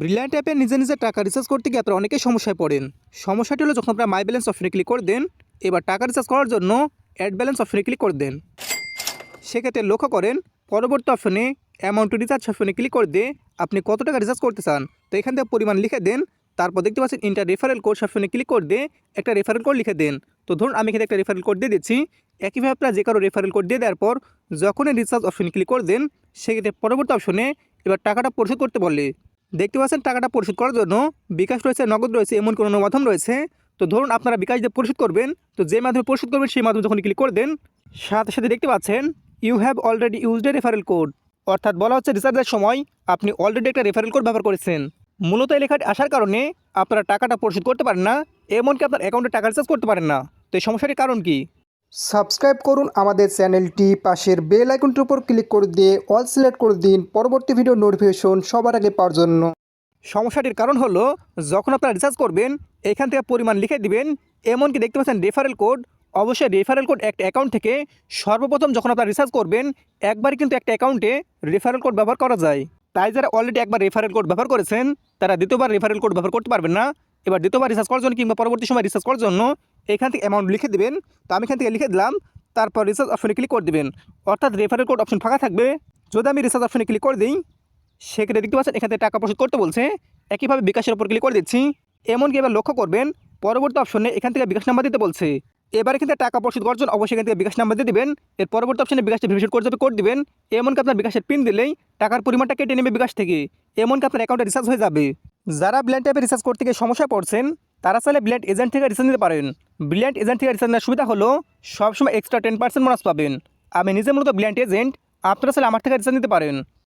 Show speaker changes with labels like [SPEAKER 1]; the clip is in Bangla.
[SPEAKER 1] ব্রিলিয়ান্ট অ্যাপে নিজে নিজে টাকা রিচার্জ করতে গিয়ে আপনারা অনেকেই সমস্যায় পড়েন। সমস্যাটি হলো যখন আপনারা মাই ব্যালেন্স অপশনে ক্লিক করে দেন, এবার টাকা রিচার্জ করার জন্য অ্যাড ব্যালেন্স অপশনে ক্লিক করে দেন। সেক্ষেত্রে লক্ষ্য করেন, পরবর্তী অপশনে অ্যামাউন্ট টু রিচার্জ অপশনে ক্লিক করে দিয়ে আপনি কত টাকা রিচার্জ করতে চান। তো এখান থেকে পরিমাণ লিখে দেন, তারপর দেখতে পাচ্ছেন ইন্টার রেফারেল কোড অপশনে ক্লিক করে দিয়ে একটা রেফারেল কোড লিখে দেন। তো ধরুন আমি এখানে একটা রেফারেল কোড দিয়ে দিচ্ছি, একইভাবে আপনারা যে কারও রেফারেল কোড দিয়ে দেওয়ার পর যখনই রিচার্জ অপশনে ক্লিক করে দেন, সেক্ষেত্রে পরবর্তী অপশনে এবার টাকাটা পরিশোধ করতে বললে দেখতে পাচ্ছেন, টাকাটা পরিশোধ করার জন্য বিকাশ রয়েছে, নগদ রয়েছে, এমন কোনো মাধ্যম রয়েছে। তো ধরুন আপনারা বিকাশ দিয়ে পরিশোধ করবেন, তো যে মাধ্যমে পরিশোধ করবেন, সেই মাধ্যমে যখন ক্লিক করে দেন, সাথে সাথে দেখতে পাচ্ছেন you have already used a referral code অর্থাৎ বলা হচ্ছে রিচার্জের সময় আপনি অলরেডি একটা রেফারেল কোড ব্যবহার করেছেন। মূলত এই লেখাটি আসার কারণে আপনারা টাকাটা পরিশোধ করতে পারেন না, এমনকি আপনার অ্যাকাউন্টে টাকা রিচার্জ করতে পারেন না। তো এই সমস্যাটির কারণ কি?
[SPEAKER 2] সাবস্ক্রাইব করুন আমাদের চ্যানেলটি, পাশের বেল আইকনটির উপর ক্লিক করে দিয়ে অল সিলেক্ট করে দিন পরবর্তী ভিডিও নোটিফিকেশন সবার আগে পাওয়ার জন্য।
[SPEAKER 1] সমস্যাটির কারণ হলো, যখন আপনারা রিচার্জ করবেন, এখান থেকে পরিমাণ লিখে দিবেন, এমনকি দেখতে পাচ্ছেন রেফারেল কোড অবশ্যই রেফারেল কোড একটা অ্যাকাউন্ট থেকে সর্বপ্রথম যখন আপনারা রিচার্জ করবেন একবারই কিন্তু একটা অ্যাকাউন্টে রেফারেল কোড ব্যবহার করা যায়। তাই যারা অলরেডি একবার রেফারেল কোড ব্যবহার করেছেন, তারা দ্বিতীয়বার রেফারেল কোড ব্যবহার করতে পারবেন না। এবার দ্বিতীয়বার রিচার্জ করার জন্য কিংবা পরবর্তী সময় রিচার্জ করার জন্য এখান থেকে অ্যামাউন্ট লিখে দেবেন। তো আমি এখান থেকে লিখে দিলাম, তারপর রিচার্জ অপশনে ক্লিক করে দেবেন। অর্থাৎ রেফারেল কোড অপশন ফাঁকা থাকবে। যদি আমি রিচার্জ অপশনে ক্লিক করে দিই, সেক্ষেত্রে দেখতে পাচ্ছেন, এখান থেকে টাকা পরিশোধ করতে বলছে। একইভাবে বিকাশের উপর ক্লিক করে দিচ্ছি। এমনকি এবার লক্ষ্য করবেন, পরবর্তী অপশনে এখান থেকে বিকাশ নাম্বার দিতে বলছে। এবার এখান থেকে টাকা পরিশোধ করার জন্য অবশ্যই এখান থেকে বিকাশ নাম্বার দিয়ে দিবেন। এর পরবর্তী অপশনে বিকাশটা ভেরিফিকেট করে যাবে কোড দিবেন। এমনকি আপনার বিকাশের পিন দিলেই টাকার পরিমাণটা কেটে নেবে বিকাশ থেকে। এমনকি আপনার অ্যাকাউন্টে রিচার্জ হয়ে যাবে। যারা ব্ল্যান্ড ট্যাপে রিচার্জ করতে গিয়ে সমস্যায় পড়ছেন তারা চাইলে ব্ল্যান্ড এজেন্ট থেকে রিসার্চ নিতে পারেন। ব্ল্যান্ড এজেন্ট থেকে রিসার্চ নেওয়ার সুবিধা হলো, সবসময় এক্সট্রা টেন পার্সেন্ট বোনাস পাবেন। আমি নিজে মূলত ব্ল্যান্ড এজেন্ট আপনারা চাইলে আমার থেকে রিসার্চ নিতে পারেন।